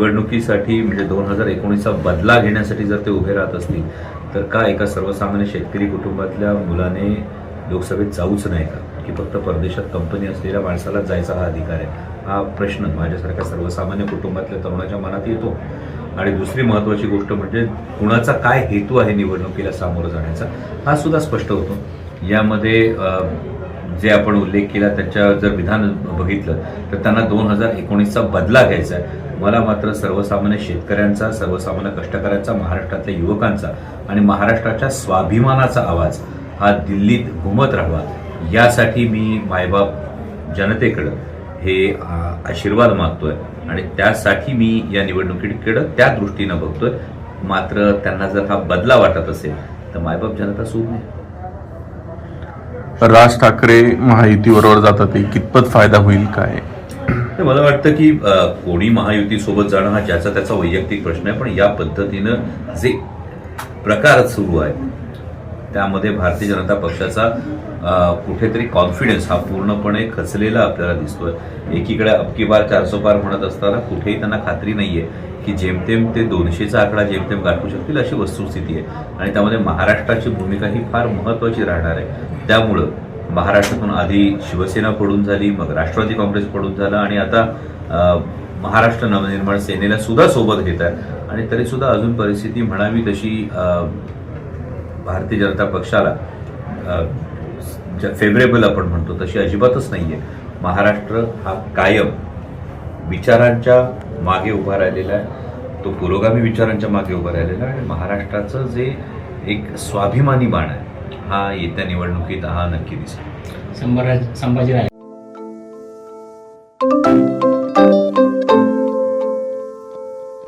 निवडणुकीसाठी म्हणजे दोन हजार एकोणीसचा बदला घेण्यासाठी जर ते उभे राहत असतील तर का एका सर्वसामान्य शेतकरी कुटुंबातल्या मुलाने लोकसभेत जाऊच नाही का? की फक्त परदेशात कंपनी असलेल्या माणसाला जायचा हा अधिकार आहे? हा प्रश्न माझ्यासारख्या सर्वसामान्य कुटुंबातल्या तरुणाच्या मनात येतो. आणि दुसरी महत्त्वाची गोष्ट म्हणजे कुणाचा काय हेतू आहे निवडणुकीला सामोरं जाण्याचा हा सुद्धा स्पष्ट होतो. यामध्ये जे आपण उल्लेख केला त्यांच्या जर विधान बघितलं तर त्यांना दोन हजार एकोणीसचा बदला घ्यायचा आहे. मला मात्र सर्वसामान्य शेतकऱ्यांचा सर्वसामान्य कष्टकऱ्यांचा महाराष्ट्रातल्या युवकांचा आणि महाराष्ट्राच्या स्वाभिमानाचा आवाज हा दिल्लीत घुमत राहावा. यासाठी मी मायबाप जनतेकडं हे आशीर्वाद मागतोय आणि त्यासाठी मी या निवडणुकीकडं त्या दृष्टीनं बघतोय. मात्र त्यांना जर हा बदला वाटत असेल तर मायबाप जनता सूद नाही. राज ठाकरे महायुतीबरोबर जातात ते कितपत फायदा होईल काय? तर मला वाटतं की कोणी महायुतीसोबत जाणं हा ज्याचा त्याचा वैयक्तिक प्रश्न आहे पण या पद्धतीनं जे प्रकार सुरू आहे त्यामध्ये भारतीय जनता पक्षाचा कुठेतरी कॉन्फिडन्स हा पूर्णपणे खचलेला आपल्याला दिसतोय. एकीकडे अबकी बार चारसो पार म्हणत असताना कुठेही त्यांना खात्री नाही आहे की जेमतेम ते दोनशेचा आकडा जेमतेम गाठू शकतील अशी वस्तुस्थिती आहे. आणि त्यामध्ये महाराष्ट्राची भूमिका ही फार महत्वाची राहणार आहे. त्यामुळं महाराष्ट्रातून आधी शिवसेना पडून झाली मग राष्ट्रवादी काँग्रेस पडून झालं आणि आता महाराष्ट्र नवनिर्माण सेनेला सुद्धा सोबत घेत आहे आणि तरी सुद्धा अजून परिस्थिती म्हणावी तशी भारतीय जनता पक्षाला फेवरेबल आपण म्हणतो तशी अजिबातच नाही आहे महाराष्ट्र हा कायम विचारांच्या मागे उभा राहिलेला आहे. तो पुरोगामी विचारांच्या मागे उभा राहिलेला आहे. आणि महाराष्ट्राचं जे एक स्वाभिमानी बाण आहे हा येत्या निवडणुकीत हा नक्की दिसेल. संभाजी संभाजीराजे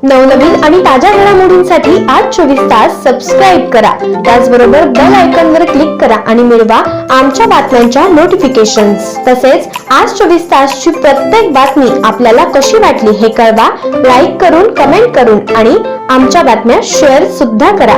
नवनवीन आणि ताज्या घडामोडींसाठी आज चोवीस तास सबस्क्राईब करा. त्याचबरोबर बेल आयकॉन वर क्लिक करा आणि मिळवा आमच्या बातम्यांच्या नोटिफिकेशन्स तसेच आज चोवीस तासची प्रत्येक बातमी आपल्याला कशी वाटली हे कळवा. लाईक करून कमेंट करून आणि आमच्या बातम्या शेअर सुद्धा करा.